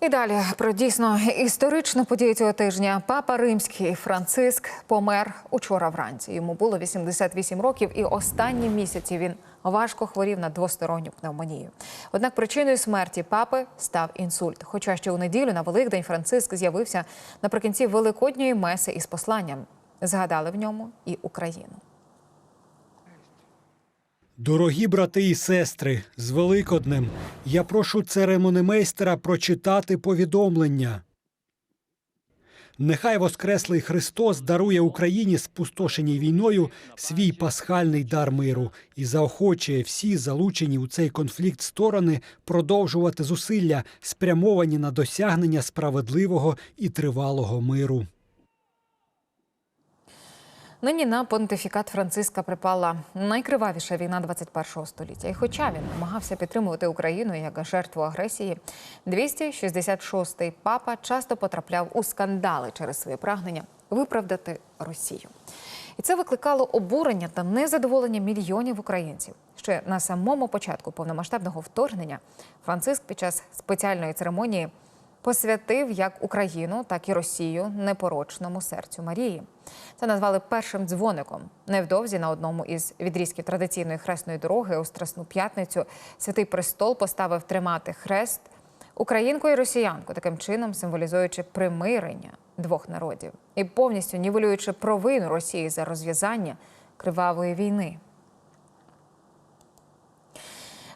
І далі про дійсно історичну подію цього тижня. Папа Римський Франциск помер учора вранці. Йому було 88 років, і останні місяці він важко хворів на двосторонню пневмонію. Однак причиною смерті папи став інсульт. Хоча ще у неділю на Великдень Франциск з'явився наприкінці великодньої меси із посланням. Згадали в ньому і Україну. Дорогі брати і сестри, з Великоднем я прошу церемонимейстера прочитати повідомлення. Нехай Воскреслий Христос дарує Україні, спустошеній війною, свій пасхальний дар миру і заохочує всі залучені у цей конфлікт сторони продовжувати зусилля, спрямовані на досягнення справедливого і тривалого миру. Нині на понтифікат Франциска припала найкривавіша війна 21-го століття. І хоча він намагався підтримувати Україну як жертву агресії, 266-й папа часто потрапляв у скандали через своє прагнення виправдати Росію. І це викликало обурення та незадоволення мільйонів українців. Ще на самому початку повномасштабного вторгнення Франциск під час спеціальної церемонії посвятив як Україну, так і Росію непорочному серцю Марії. Це назвали першим дзвоником. Невдовзі на одному із відрізків традиційної хресної дороги у Страсну п'ятницю Святий Престол поставив тримати хрест українку і росіянку, таким чином символізуючи примирення двох народів і повністю нівелюючи провину Росії за розв'язання кривавої війни.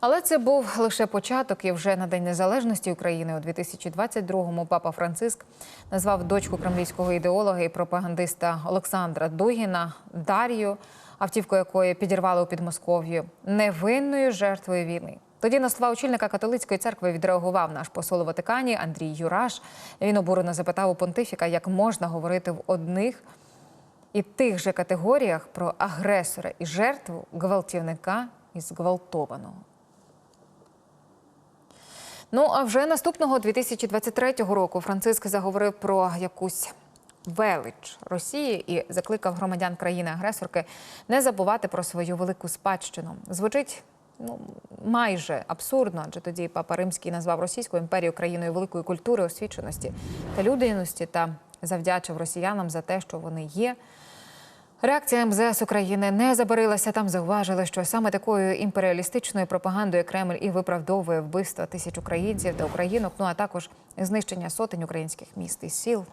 Але це був лише початок, і вже на День Незалежності України у 2022-му папа Франциск назвав дочку кремлівського ідеолога і пропагандиста Олександра Дугіна Дар'ю, автівку якої підірвали у Підмосков'ї, невинною жертвою війни. Тоді на слова очільника католицької церкви відреагував наш посол у Ватикані Андрій Юраш. Він обурено запитав у понтифіка, як можна говорити в одних і тих же категоріях про агресора і жертву гвалтівника і зґвалтованого. Ну а вже наступного 2023 року Франциск заговорив про якусь велич Росії і закликав громадян країни-агресорки не забувати про свою велику спадщину. Звучить ну майже абсурдно, адже тоді папа Римський назвав Російську імперію країною великої культури, освіченості та людяності та завдячив росіянам за те, що вони є. Реакція МЗС України не забарилася. Там зауважили, що саме такою імперіалістичною пропагандою Кремль і виправдовує вбивства тисяч українців та українок, ну а також знищення сотень українських міст і сіл.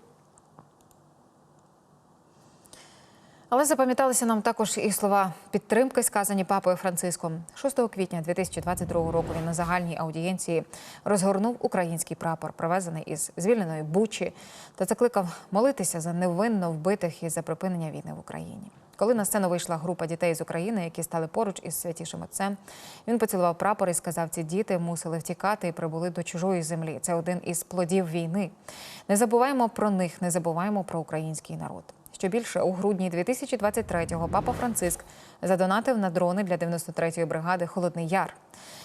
Але запам'яталися нам також і слова підтримки, сказані папою Франциском. 6 квітня 2022 року він на загальній аудієнції розгорнув український прапор, привезений із звільненої Бучі, та закликав молитися за невинно вбитих і за припинення війни в Україні. Коли на сцену вийшла група дітей з України, які стали поруч із святішим отцем, він поцілував прапор і сказав: ці діти мусили втікати і прибули до чужої землі. Це один із плодів війни. Не забуваємо про них, не забуваємо про український народ. Що більше у грудні 2023-го папа Франциск задонатив на дрони для 93-ї бригади Холодний Яр.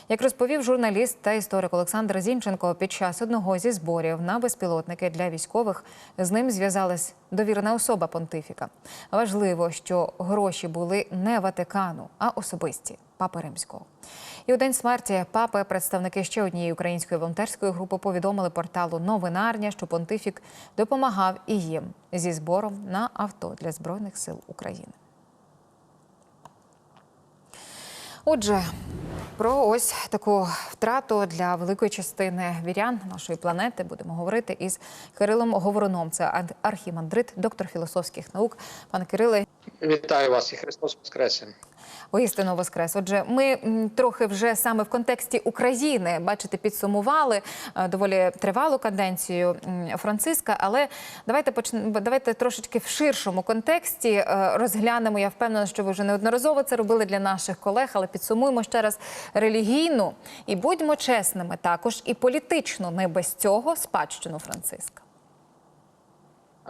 Як розповів журналіст та історик Олександр Зінченко, під час одного зі зборів на безпілотники для військових з ним зв'язалась довірена особа понтифіка. Важливо, що гроші були не Ватикану, а особисті папи Римського. І у день смерті папи представники ще однієї української волонтерської групи повідомили порталу Новинарня, що понтифік допомагав і їм зі збором на авто для збройних сил України. Отже, про ось таку втрату для великої частини вірян нашої планети будемо говорити із Кирилом Говоруном. Це архімандрит, доктор філософських наук. Пане Кириле, Вітаю вас і Христос Воскресе. Воістину воскрес. Отже, ми трохи вже саме в контексті України, бачите, підсумували е, доволі тривалу каденцію Франциска. Але давайте почнемо, давайте трошечки в ширшому контексті е, розглянемо. Я впевнена, що ви вже неодноразово це робили для наших колег, але підсумуємо ще раз релігійну і будьмо чесними, також і політичну, не без цього спадщину Франциска.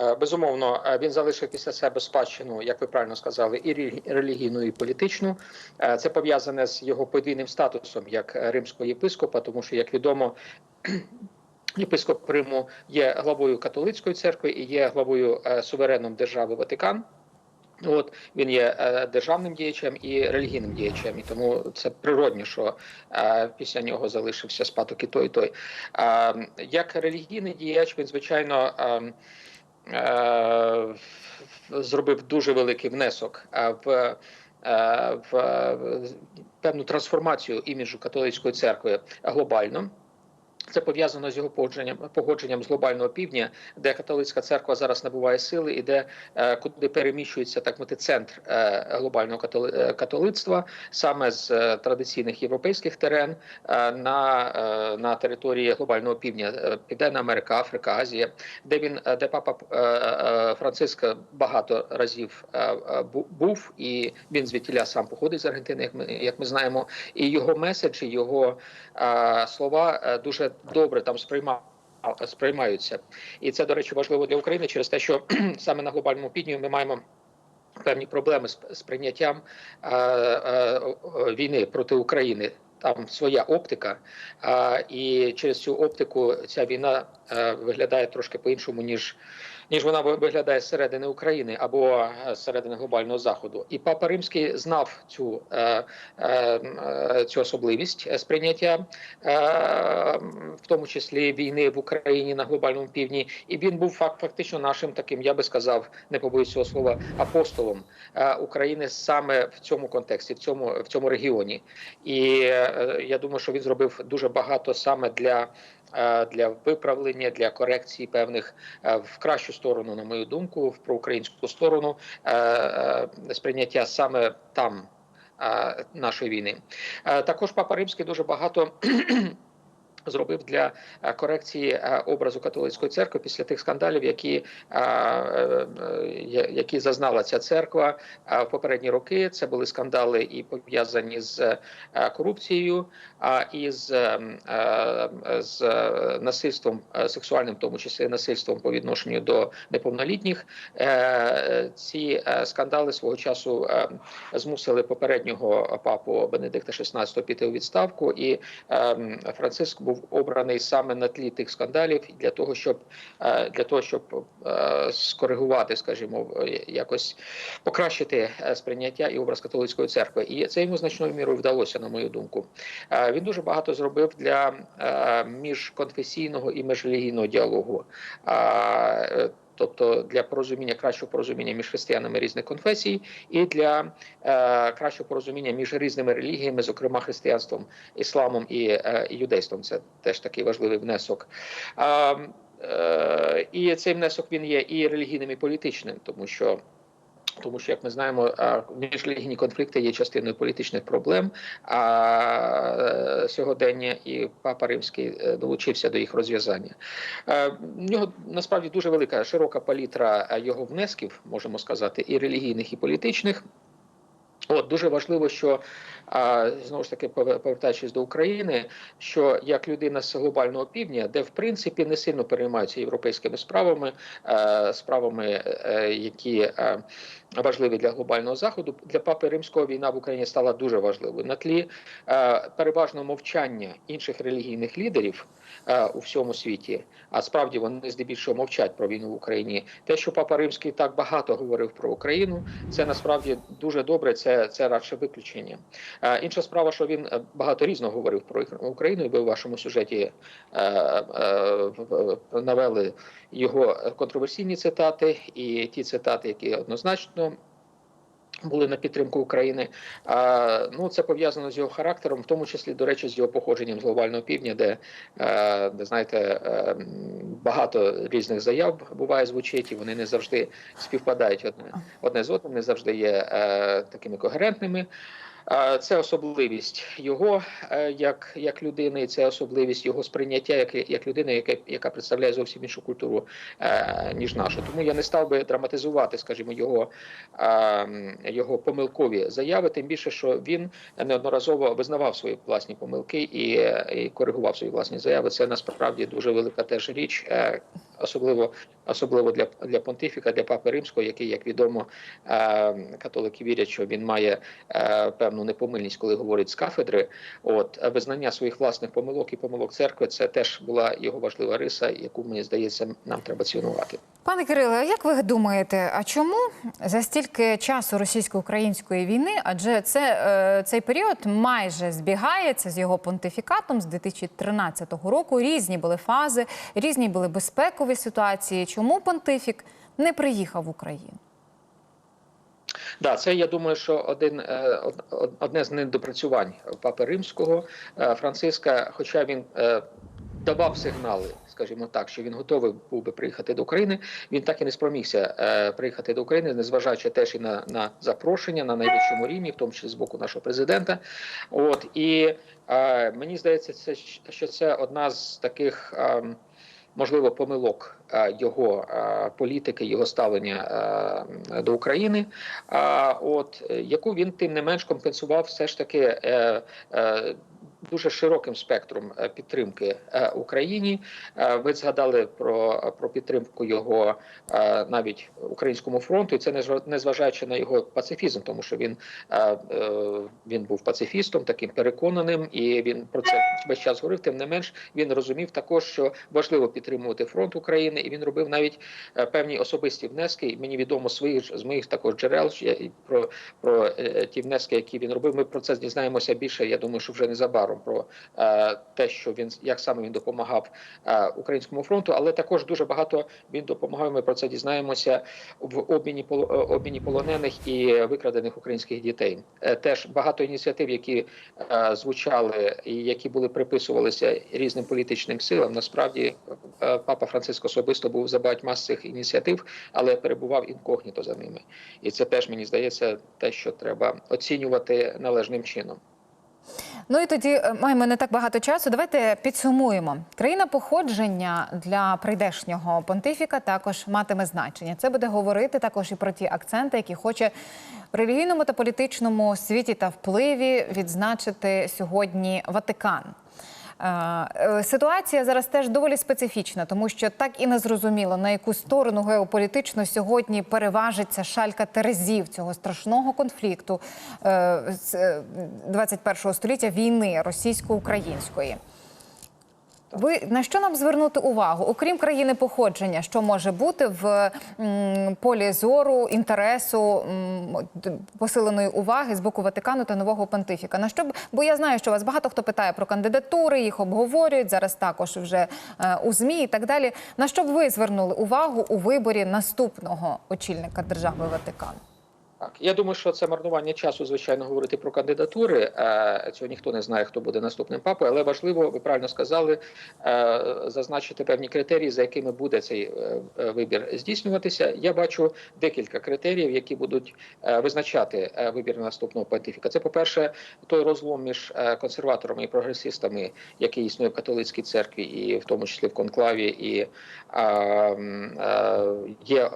Е, Безумовно, е, він залишив після себе спадщину, як ви правильно сказали, і релігійну, і політичну. Е, Це пов'язане з його подвійним статусом як римського єпископа, тому що, як відомо, єпископ Риму є главою католицької церкви і є главою е, сувереном держави Ватикан. От він є державним діячем і релігійним діячем, і тому це природно, що після нього залишився спадок і той, і той. Як релігійний діяч, він звичайно е, е, зробив дуже великий внесок е, в. е, В е, певну трансформацію іміджу католицької церкви глобально. Це пов'язано з його погодженням погодженням з глобального півдня, де католицька церква зараз набуває сили, і де е, куди переміщується так мати центр е, глобального католи- е, католицтва саме з традиційних європейських терен на, на території глобального півдня, Південна Америка, Африка, Азія, де він де папа Франциск багато разів е, був, і він звідтіля сам походить з Аргентини, як ми як ми знаємо, і його меседжі, його слова дуже добре там сприймав. Сприймаються, і це до речі важливо для України через те, що саме на глобальному півдні ми маємо певні проблеми з, прийняттям е, е, війни проти України. Там своя оптика, е, і через цю оптику ця війна е, виглядає трошки по-іншому, ніж ніж вона ви- виглядає зсередини України або е, зсередини глобального заходу. І папа Римський знав цю, е, е, цю особливість сприйняття, в тому числі війни в Україні на глобальному півдні. І він був факт фактично нашим таким, я би сказав, не побоюсь цього слова, апостолом України саме в цьому контексті, в цьому в цьому регіоні. І я думаю, що він зробив дуже багато саме для. Е, Для виправлення, для корекції певних е, в кращу сторону, на мою думку, в проукраїнську сторону е, сприйняття саме там нашої війни. Також папа Римський дуже багато. Зробив для е, корекції е, образу католицької церкви після тих скандалів, які, е, які зазнала ця церква в попередні роки. Це були скандали і пов'язані з корупцією, і з, з насильством сексуальним, в тому числі насильством по відношенню до неповнолітніх. Ці скандали свого часу змусили попереднього папу Бенедикта XVI піти у відставку, і Франциск був обраний саме на тлі тих скандалів для того, щоб е, для того, щоб е, скоригувати, скажімо, е, якось покращити сприйняття і образ католицької церкви. І це йому значною мірою вдалося, на мою думку. Він дуже багато зробив для міжконфесійного і міжрелігійного діалогу. Тобто для порозуміння кращого порозуміння між християнами різних конфесій, і для е, кращого порозуміння між різними релігіями, зокрема християнством, ісламом і, е, юдейством. Це теж такий важливий внесок. Е, е, і цей внесок він є і релігійним, і політичним, тому що. Тому що, як ми знаємо, міжлігні конфлікти є частиною політичних проблем. А е, сьогодення і папа Римський е, долучився до їх розв'язання. Е, В нього насправді дуже велика широка палітра його внесків, можемо сказати, і релігійних, і політичних. От дуже важливо, що а, знову ж таки повертаючись до України, що як людина з глобального півдня, де в принципі не сильно переймаються європейськими справами, е, справами, е, які е, важливі для глобального заходу, для папи римського війна в Україні стала дуже важливою на тлі е, переважно мовчання інших релігійних лідерів е, у всьому світі. А справді вони здебільшого мовчать про війну в Україні. Те, що папа римський так багато говорив про Україну, це насправді дуже добре. Це, це радше виключення. Інша справа, що він е, багато різного говорив про Україну, і ви в вашому сюжеті е, е, навели його контроверсійні цитати і ті цитати, які однозначно. Були на підтримку України. А, ну це пов'язано з його характером, в тому числі, до речі, з його походженням з глобального півдня, де, де знаєте, е, багато різних заяв буває звучить, і вони не завжди співпадають одне, одне з одним, не завжди є е, такими когерентними. Це особливість його е, як, як людини, це особливість його сприйняття як, як людини, яка, яка представляє зовсім іншу культуру, е, ніж нашу. Тому я не став би драматизувати, скажімо, його, е, його помилкові заяви, тим більше, що він неодноразово визнавав свої власні помилки і, і коригував свої власні заяви. Це насправді дуже велика теж річ, особливо, особливо для, для понтифіка, для папи римського, який, як відомо, е, католики вірять, що він має е, певну непомильність, коли говорить з кафедри. От визнання своїх власних помилок і помилок церкви це теж була його важлива риса, яку мені здається, нам треба цінувати. Пане Кириле, як ви думаєте, а чому за стільки часу російсько-української війни, адже це е, цей період майже збігається з його понтифікатом з 2013 року. Різні були фази, різні були безпекові ситуації. Чому понтифік не приїхав в Україну? Да, це я думаю, що один е, од- од- одне з недопрацювань папи римського е, Франциска, хоча він е, давав сигнали, скажімо так, що він готовий був би приїхати до України. Він так і не спромігся е, приїхати до України, незважаючи теж і на, на запрошення на найвищому рівні, в тому числі з боку нашого президента. От і е, мені здається, це що це одна з таких. Е, Можливо, помилок е, його е, політики, його ставлення е, до України, а от яку він тим не менш компенсував все ж таки дуже широким спектром е, підтримки е, Україні. Е, Ви згадали про, про підтримку його навіть українському фронту, і це не зва- незважаючи на його пацифізм, тому що він, він був пацифістом, таким переконаним, і він про це весь час говорив. Тим не менш, він розумів також, що важливо підтримувати фронт України, і він робив навіть певні особисті внески. І Мені відомо своїх з моїх також джерел про, про ті внески, які він робив. Ми про це дізнаємося більше. Я думаю, що вже незабаром про е, те, що він як саме він допомагав е, українському фронту, але також дуже багато він допомагав. Ми про це дізнаємося в обміні е, обміні полонених і викрадених українських дітей. Теж багато ініціатив, які звучали і які були приписувалися різним політичним силам. Насправді папа Франциск особисто був за багатьма з цих ініціатив, але перебував інкогніто за ними. І це теж мені здається те, що треба оцінювати належним чином. Ну і тоді е, маємо не так багато часу. Давайте підсумуємо. Країна походження для прийдешнього понтифіка також матиме значення. Це буде говорити також і про ті акценти, які хоче в релігійному та політичному світі та впливі відзначити сьогодні Ватикан. Е, е, Ситуація зараз теж доволі специфічна, тому що так і не зрозуміло, на яку сторону геополітично сьогодні переважиться шалька терезів цього страшного конфлікту е, з е, 21 століття війни російсько-української. Ви на що нам звернути увагу, окрім країни походження, що може бути в полі зору інтересу м, посиленої уваги з боку Ватикану та нового понтифіка? На що бо я знаю, що вас багато хто питає про кандидатури, їх обговорюють зараз також вже е, у змі і так далі. На що б ви звернули увагу у виборі наступного очільника держави Ватикану? Так, я думаю, що це марнування часу, звичайно, говорити про кандидатури. Е, Цього ніхто не знає, хто буде наступним папою, але важливо, ви правильно сказали, е, зазначити певні критерії, за якими буде цей е, вибір здійснюватися. Я бачу декілька критеріїв, які будуть визначати вибір наступного понтифіка. Це, по-перше, той розлом між консерваторами і прогресистами, який існує в католицькій церкві, і в тому числі в конклаві, і є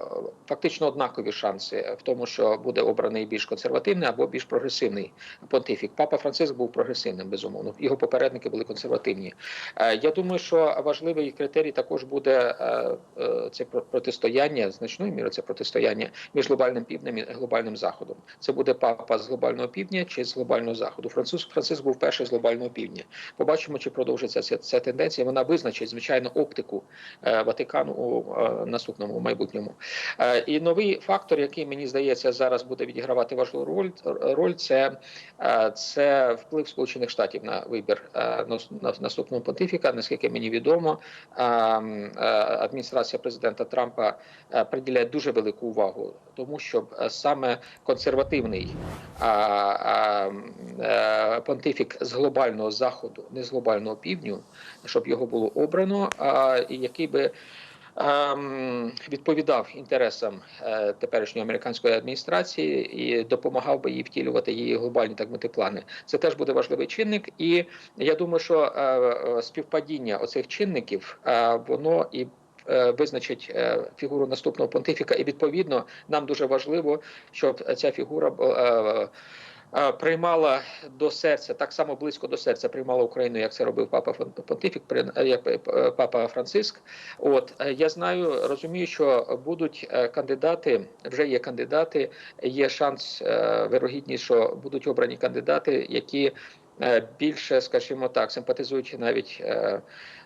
фактично однакові шанси в тому, що буде обраний більш консервативний або більш прогресивний понтифік. Папа Франциск був прогресивним, безумовно. Його попередники були консервативні. Е, Я думаю, що важливий критерій також буде е, е, це протистояння значною мірою це протистояння між глобальним півднем і глобальним заходом. Це буде папа з глобального півдня чи з глобального заходу. Франциск Франциск був перший з глобального півдня. Побачимо, чи продовжиться ця, ця тенденція. Вона визначить звичайно оптику Ватикану у наступному майбутньому. І новий фактор, який мені здається зараз буде відігравати важливу роль, роль це, е, це вплив Сполучених Штатів на вибір е, наступного понтифіка. Наскільки мені відомо, е, адміністрація президента Трампа приділяє дуже велику увагу тому, щоб саме консервативний понтифік з глобального заходу, не з глобального півдню, щоб його було обрано, і який би відповідав інтересам е, теперішньої американської адміністрації і допомагав би їй втілювати її глобальні так мати плани. Це теж буде важливий чинник, і я думаю, що е, е, співпадіння оцих чинників воно і. Визначить фігуру наступного понтифіка, і відповідно нам дуже важливо, щоб ця фігура е, приймала до серця так само близько до серця приймала Україну, як це робив папа Понтифік, е, як е, папа Франциск. От е, я знаю, розумію, що будуть е, кандидати, вже є кандидати. Є шанс, е, вирогідність, що будуть обрані кандидати, які е, більше, скажімо так, симпатизуючи навіть е,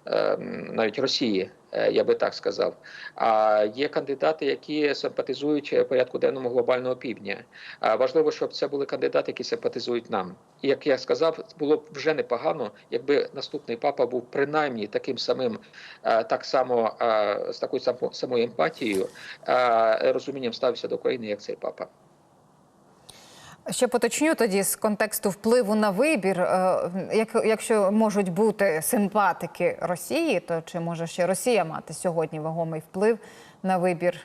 е, навіть Росії, е, я би так сказав. А є кандидати, які симпатизують порядку денному глобального півдня. Важливо, щоб це були кандидати, які симпатизують нам. І як я сказав, було б вже непогано, якби наступний папа був принаймні таким самим, е, так само е, з такою самою емпатією, е, розумінням ставився до України, як цей папа. Ще поточню тоді з контексту впливу на вибір. Е, Як, якщо можуть бути симпатики Росії, то чи може ще Росія мати сьогодні вагомий вплив на вибір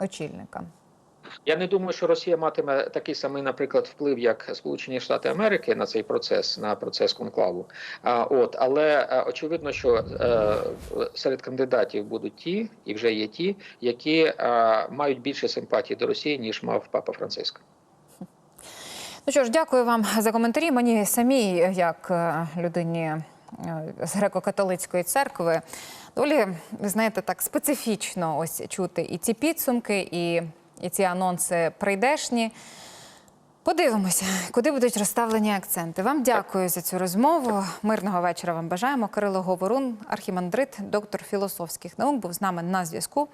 очільника? Я не думаю, що Росія матиме такий самий, наприклад, вплив, як Сполучені Штати Америки на цей процес, на процес конклаву. А от але е, очевидно, що е, серед кандидатів будуть ті, і вже є ті, які мають більше симпатії до Росії ніж мав папа Франциск. Ну що ж, дякую вам за коментарі. Мені самій, як е, людині е, з греко-католицької церкви, доволі, знаєте, так специфічно ось чути і ці підсумки, і, і ці анонси прийдешні. Подивимося, куди будуть розставлені акценти. Вам дякую за цю розмову. Мирного вечора вам бажаємо. Кирило Говорун, архімандрит, доктор філософських наук, був з нами на зв'язку.